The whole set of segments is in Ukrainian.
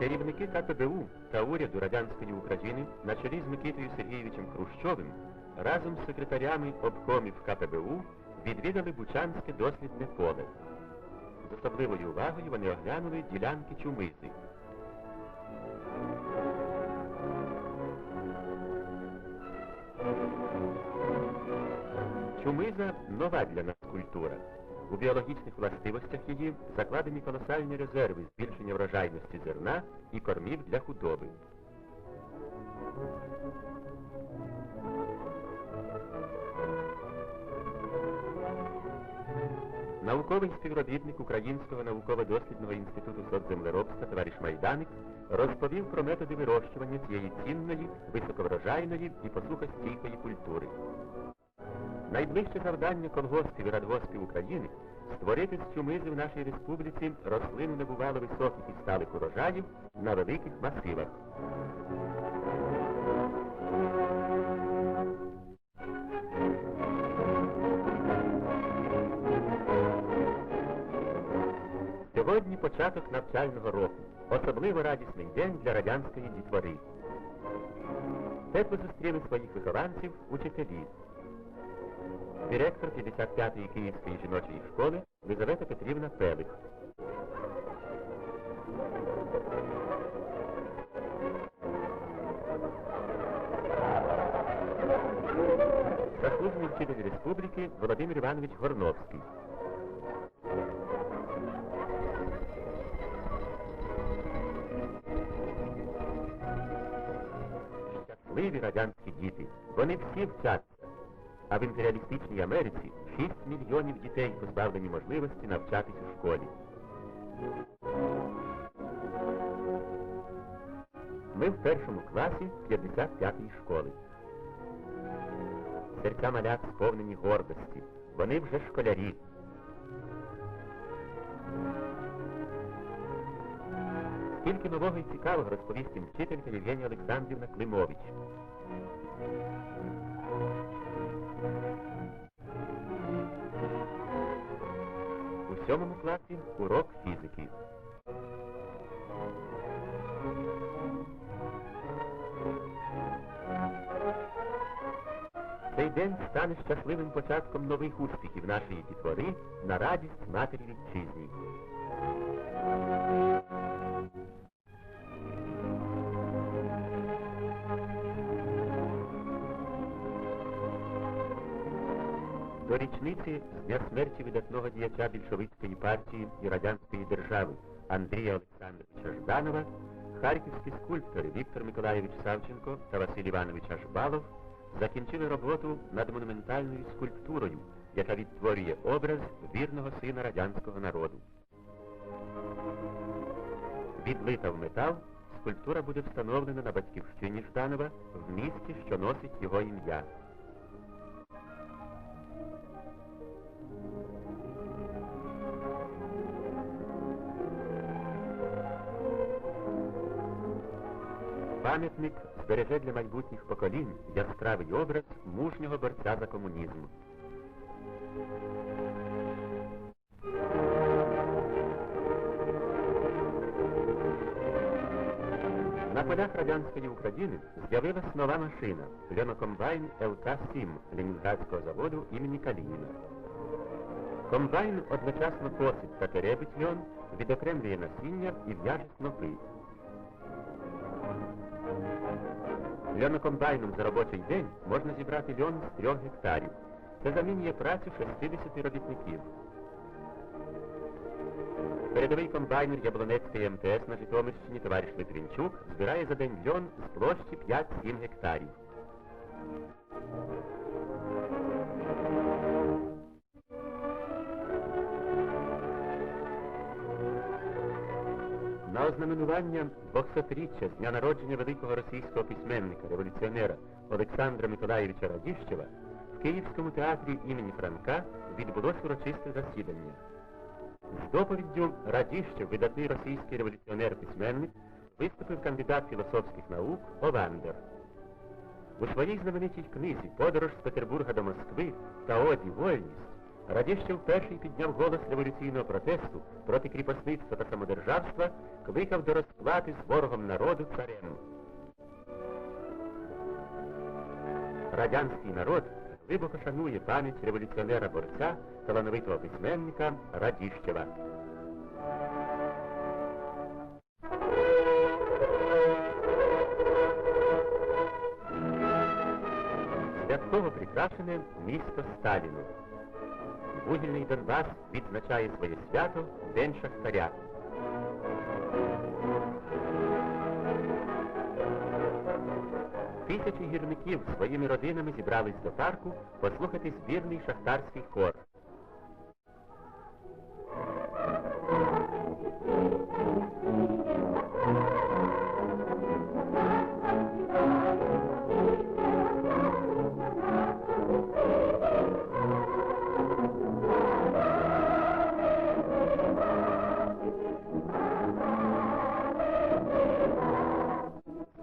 Керівники КПБУ та уряду Радянської України на чолі з Микитою Сергійовичем Хрущовим разом з секретарями обкомів КПБУ відвідали Бучанське дослідне поле. З особливою увагою вони оглянули ділянки чумизи. Чумиза нова для нас культура. У біологічних властивостях її закладені колосальні резерви збільшення врожайності зерна і кормів для худоби. Науковий співробітник Українського науково-дослідного інституту соцземлеробства товариш Майданик розповів про методи вирощування цієї цінної, високоврожайної і посухостійкої культури. Найближче завдання колгоспів і радгоспів України створити з чумизи в нашій республіці рослину небувало високих і сталих урожаїв на великих масивах. Сьогодні початок навчального року. Особливо радісний день для радянської дітвори. Тепло зустріли своїх вихованців учителі. Директор 55-ї Київської жіночої школи Лизавета Петрівна Пелих. Заслужений вчитель республіки Володимир Іванович Горновський. Щасливі радянські діти. Вони всі вчаться. А в імперіалістичній Америці 6 мільйонів дітей позбавлені можливості навчатись у школі. Ми в першому класі 55-ї школи. Серця малят сповнені гордості. Вони вже школярі. Скільки нового і цікавого розповість їм вчителька Євгенія Олександрівна Климович. Сьомому класі урок фізики. Цей день стане щасливим початком нових успіхів нашої дітвори на радість матері вітчизні. До річниці дня смерті видатного діяча більшовицької партії і радянської держави Андрія Олександровича Жданова харківські скульптори Віктор Миколаєвич Савченко та Василь Іванович Ашбалов закінчили роботу над монументальною скульптурою, яка відтворює образ вірного сина радянського народу. Відлита в метал, скульптура буде встановлена на батьківщині Жданова в місті, що носить його ім'я. Пам'ятник збереже для майбутніх поколінь яскравий образ мужнього борця за комунізм. На полях радянської України з'явилась нова машина льонокомбайн ЛК-7 Ленінградського заводу імені Калініна. Комбайн одночасно косить та теребить льон, відокремлює насіння і в'яже снопи. Льонокомбайном за робочий день можна зібрати льон з трьох гектарів. Це замінює працю 60 робітників. Передовий комбайнер Яблонецької МТС на Житомирщині товариш Литвінчук збирає за день льон з площі 5-7 гектарів. Ознаменування 200-річчя з дня народження великого російського письменника, революціонера Олександра Миколаєвича Радіщева в Київському театрі імені Франка відбулось урочисте засідання. З доповіддю Радіщев, видатний російський революціонер-письменник, виступив кандидат філософських наук Оландер. У своїй знаменитій книзі Подорож з Петербурга до Москви та Оді Вольність Радіще вперше підняв голос революційного протесту проти кріпосництва та самодержавства, кликав до розплати з ворогом народу царем. Радянський народ глибоко шанує пам'ять революціонера-борця, талановитого письменника Радіщева. Святково прикрашене місто Сталіну. Вугільний Донбас відзначає своє свято День Шахтаря. Тисячі гірників своїми родинами зібрались до парку послухати збірний шахтарський хор.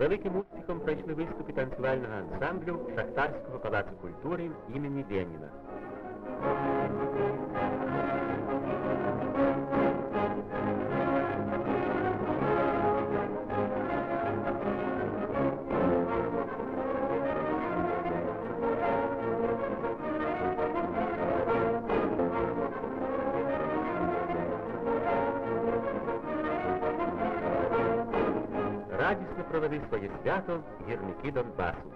Великим успіхом пройшли виступи танцювального ансамблю Шахтарського палацу культури імені Леніна. Радісно провели своє свято гірники Донбасу.